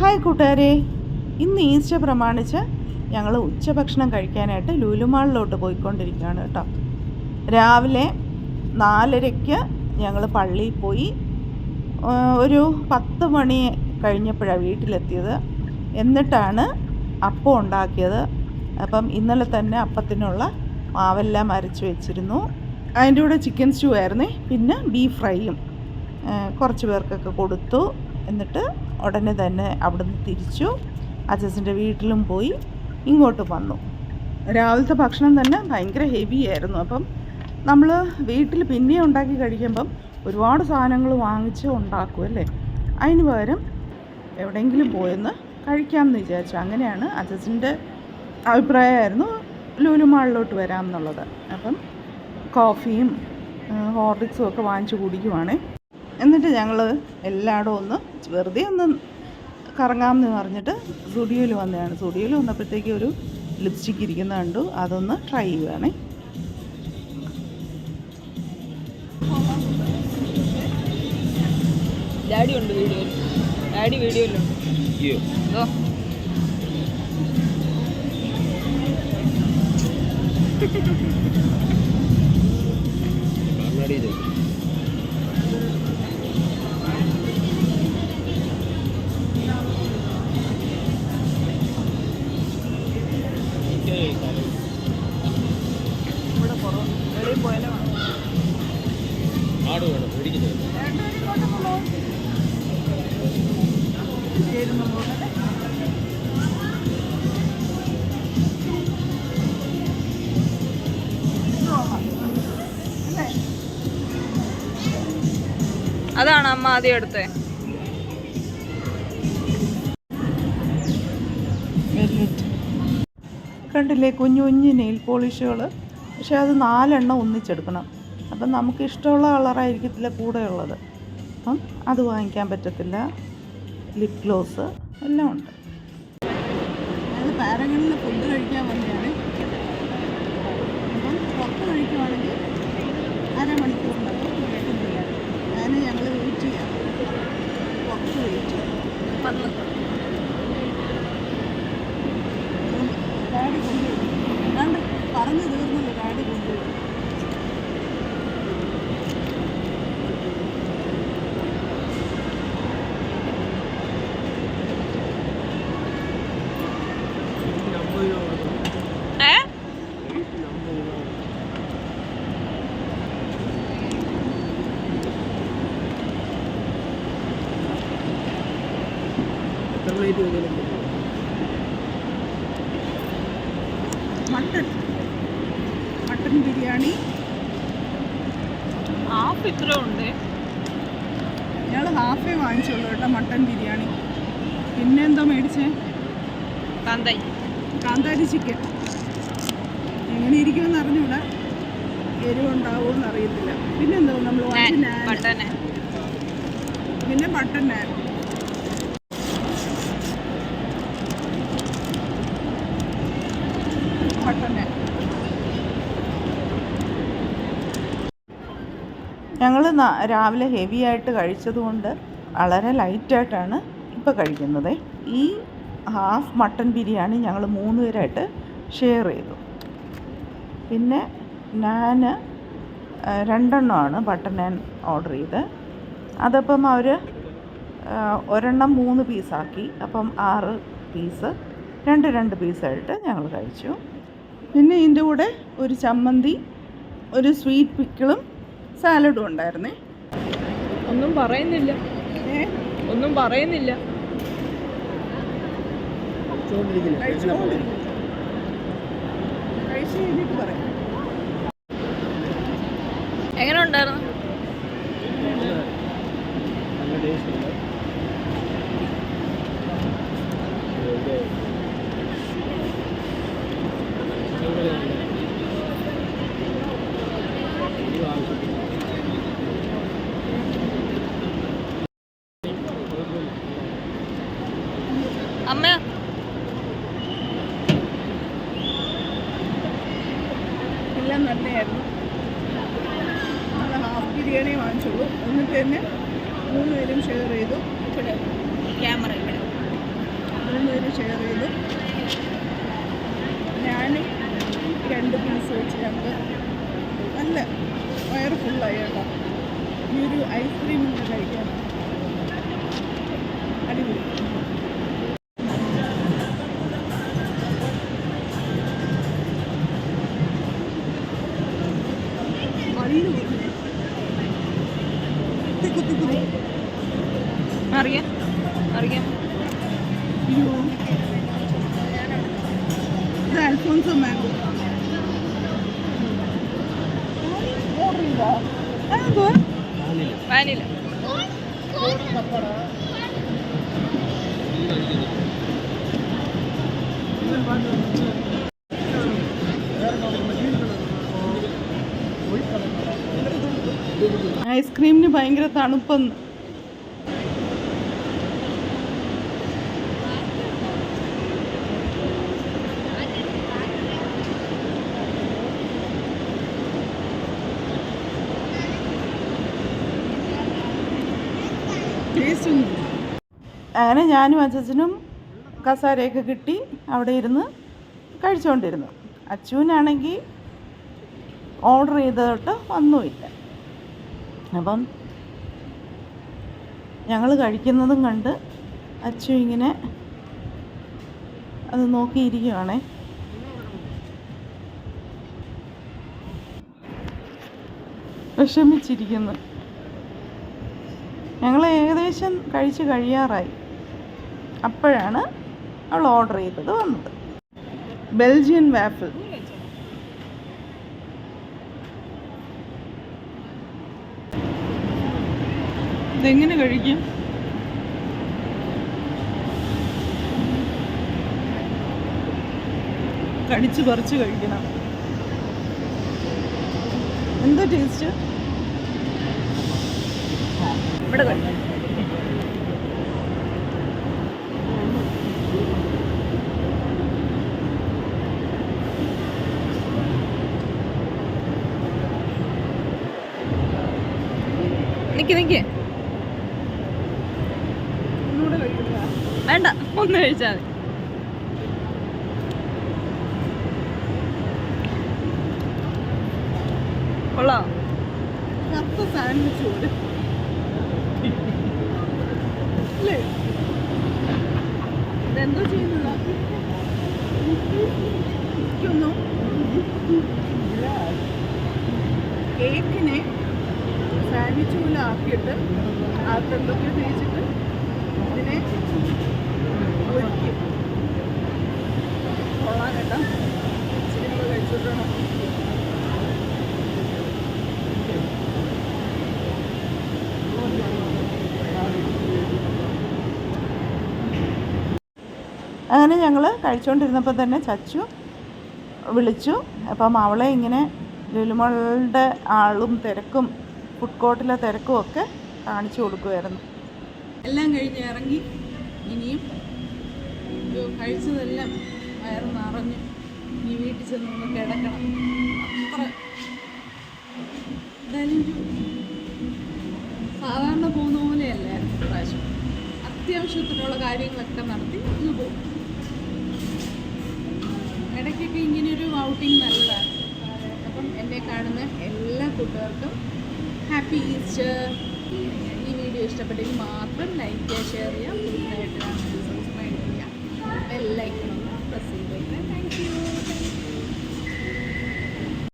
Hi കൂട്ടുകാരെ. ഇന്ന് Easter പ്രമാണിച്ച് ഞങ്ങൾ ഉച്ചഭക്ഷണം കഴിക്കാനായിട്ട് ലുലുമാളിലോട്ട് പോയിക്കൊണ്ടിരിക്കുകയാണ് കേട്ടോ. രാവിലെ നാലരയ്ക്ക് ഞങ്ങൾ പള്ളിയിൽ പോയി ഒരു പത്ത് മണി കഴിഞ്ഞപ്പോഴാണ് വീട്ടിലെത്തിയത്. എന്നിട്ടാണ് അപ്പം ഉണ്ടാക്കിയത്. അപ്പം ഇന്നലെ തന്നെ അപ്പത്തിനുള്ള മാവെല്ലാം അരച്ച് വെച്ചിരുന്നു. അതിന്റെ കൂടെ ചിക്കൻ സ്റ്റൂ ആയിരുന്നേ പിന്നെ ബീഫ് ഫ്രൈയും കുറച്ച് പേർക്കൊക്കെ കൊടുത്തു. എന്നിട്ട് ഉടനെ തന്നെ അവിടുന്ന് തിരിച്ചു. അച്ഛന്റെ വീട്ടിലും പോയി ഇങ്ങോട്ട് വന്നു. രാവിലത്തെ ഭക്ഷണം തന്നെ ഭയങ്കര ഹെവി ആയിരുന്നു. അപ്പം നമ്മൾ വീട്ടിൽ പിന്നെ ഉണ്ടാക്കി കഴിക്കുമ്പം ഒരുപാട് സാധനങ്ങൾ വാങ്ങിച്ച് ഉണ്ടാക്കും അല്ലേ? അതിന് പകരം എവിടെയെങ്കിലും പോയെന്ന് കഴിക്കാമെന്ന് വിചാരിച്ചു. അങ്ങനെയാണ് അച്ഛന്റെ അഭിപ്രായമായിരുന്നു ലൂലുമാളിലോട്ട് വരാം എന്നുള്ളത് അപ്പം കോഫിയും ഹോർഡിക്സും ഒക്കെ വാങ്ങിച്ച് കുടിക്കുവാണേ. എന്നിട്ട് ഞങ്ങൾ എല്ലായിടവും ഒന്ന് വെറുതെ ഒന്ന് കറങ്ങാമെന്ന് പറഞ്ഞിട്ട് സ്റ്റുഡിയോയിൽ വന്നതാണ്. സ്റ്റുഡിയോയിൽ വന്നപ്പോഴത്തേക്ക് ഒരു ലിപ്സ്റ്റിക്ക് ഇരിക്കുന്ന കണ്ടു. അതൊന്ന് ട്രൈ ചെയ്യുവാണേ. ഡാഡി ഉണ്ട് വീഡിയോ ഡാഡി വീഡിയോയിലുണ്ട് അതാണ് അമ്മ ആദ്യം എടുത്തേ. കണ്ടില്ലേ കുഞ്ഞു കുഞ്ഞു നെയിൽ പോളിഷുകൾ പക്ഷെ അത് നാലെണ്ണം ഒന്നിച്ചെടുക്കണം. അപ്പം നമുക്ക് ഇഷ്ടമുള്ള കളറായിരിക്കത്തില്ല കൂടെ ഉള്ളത് അപ്പം അത് വാങ്ങിക്കാൻ പറ്റത്തില്ല. ലിപ് ഗ്ലോസ് എല്ലാം ഉണ്ട്. പാരങ്ങളിൽ ഫുഡ് കഴിക്കാൻ വന്നതാണ് പുറത്ത് കഴിക്കുവാണെങ്കിൽ അരമണിക്കൂറിനകം കിട്ടുന്നില്ല അതിന് ഞങ്ങൾ വെയിറ്റ് ചെയ്യാം. പുറത്ത് വെയിറ്റ് ചെയ്യാം. എത്ര plate mutton. Mutton biryani. Half ഇത്ര ഉണ്ട്. ഞങ്ങൾ ഹാഫേ വാങ്ങിച്ചുള്ളൂ കേട്ടോ മട്ടൺ ബിരിയാണി. പിന്നെ എന്തോ മേടിച്ചേ? കാന്തായി കാന്താരി ചിക്കൻ. എങ്ങനെ ഇരിക്കുമെന്ന് അറിഞ്ഞൂടാ. എരിവുണ്ടാവുമെന്ന് അറിയത്തില്ല. പിന്നെ എന്തോ നമ്മൾ പിന്നെ ബട്ടൺ നാൻ ബട്ടൺ നാൻ ഞങ്ങൾ രാവിലെ ഹെവി ആയിട്ട് കഴിച്ചതുകൊണ്ട് വളരെ ലൈറ്റായിട്ടാണ് ഇപ്പോൾ കഴിക്കുന്നത്. ഈ ഹാഫ് മട്ടൺ ബിരിയാണി ഞങ്ങൾ മൂന്ന് പേരായിട്ട് ഷെയർ ചെയ്തു. പിന്നെ ഞാൻ രണ്ടെണ്ണമാണ് ബട്ടർ നാൻ ഓർഡർ ചെയ്ത്. അതപ്പം അവർ ഒരെണ്ണം മൂന്ന് പീസാക്കി അപ്പം ആറ് പീസ് രണ്ട് രണ്ട് പീസായിട്ട് ഞങ്ങൾ കഴിച്ചു. പിന്നെ ഇതിന്റെ കൂടെ ഒരു ചമ്മന്തി ഒരു സ്വീറ്റ് പിക്കിളും സാലഡും ഉണ്ടായിരുന്നേ? ഒന്നും പറയുന്നില്ല. ഒന്നും പറയുന്നില്ല. എങ്ങനെ ഉണ്ടായിരുന്നു? നല്ല ടേസ്റ്റ് ഉണ്ട് ഇത് അടിപൊളിയാണ്. ഇത് ആവശ്യത്തിന്. അമ്മ എല്ലാം നല്ലതായിരുന്നു. നമ്മൾ ഹാഫ് ബിരിയാണി വാങ്ങിച്ചുള്ളൂ. എന്നിട്ട് തന്നെ മൂന്ന് പേരും ഷെയർ ചെയ്തു. ക്യാമറ മൂന്ന് പേരും ഷെയർ ചെയ്തു. ഞാനും രണ്ട് പീസ് വെച്ച് ഞങ്ങൾ നല്ല വയറ് ഫുള്ളായി കേട്ടോ. ഈ ഒരു ഐസ്ക്രീം കൂടെ കഴിക്കാൻ കുത്തി കുത്തി അറിയാം. അറിയാം ഇത് അൽഫോൻസോ മാംഗോ? ഓർഡർ ചെയ്താ അതെന്തുവാ വാനില ഐസ്ക്രീമിന് ഭയങ്കര തണുപ്പെന്ന്. അങ്ങനെ ഞാനും അച്ഛനും കസാരയൊക്കെ കിട്ടി അവിടെ ഇരുന്ന് കഴിച്ചുകൊണ്ടിരുന്നു അച്ചുവിനാണെങ്കിൽ ഓർഡർ ചെയ്തതൊട്ട് ഒന്നുമില്ല അപ്പം ഞങ്ങൾ കഴിക്കുന്നതും കണ്ട് അച്ചു ഇങ്ങനെ അത് നോക്കിയിരിക്കുകയാണ് വിഷമിച്ചിരിക്കുന്നു. ഞങ്ങൾ ഏകദേശം കഴിച്ച് കഴിയാറായി. അപ്പോഴാണ് അവൾ ഓർഡർ ചെയ്തത് വന്നത്. Belgian waffle. ഇതെങ്ങനെ കഴിക്കും? കടിച്ച് പറിച്ച് കഴിക്കണം. എന്താ ടേസ്റ്റ് ഇവിടെ കഴിക്കാം നിക്ക് നിക്ക്. വേണ്ട. ഒന്ന് കഴിച്ചാൽ മതി. കൊള്ളാം? കപ്പ സാൻഡ്വിച്ച് പോലെ. അല്ലേ? ഇതെന്തോ ചെയ്യുന്നതാ? എനിക്കൊന്നും കേക്കിനെ സാൻഡ്വിച്ച് പോലെ ആക്കിയിട്ട് ആ എന്തൊക്കെയോ തേച്ചിട്ട് അങ്ങനെ ഞങ്ങൾ കഴിച്ചുകൊണ്ടിരുന്നപ്പോൾ തന്നെ ചച്ചു വിളിച്ചു. അപ്പം അവളെ ഇങ്ങനെ ലുലുമളുടെ ആളും തിരക്കും ഫുഡ് കോർട്ടിലെ തിരക്കും ഒക്കെ കാണിച്ചു കൊടുക്കുമായിരുന്നു എല്ലാം കഴിഞ്ഞ് ഇറങ്ങി. ഇനിയും കഴിച്ചതെല്ലാം വയറ് നിറഞ്ഞു ഇനി വീട്ടിൽ ചെന്ന് ഒന്ന് കിടക്കണം. അത്ര. സാധാരണ പോകുന്ന പോലെയല്ലായിരുന്നു പ്രാവശ്യം അത്യാവശ്യത്തിനുള്ള കാര്യങ്ങളൊക്കെ നടത്തി ഹാപ്പി ഈ വീഡിയോ ഇഷ്ടപ്പെട്ടെങ്കിൽ മാത്രം ലൈക്ക് ചെയ്യുക. ഷെയർ ചെയ്യുക പുതുതായിട്ട് സബ്സ്ക്രൈബ് ചെയ്യുക. ബെല്ലൈക്കൺ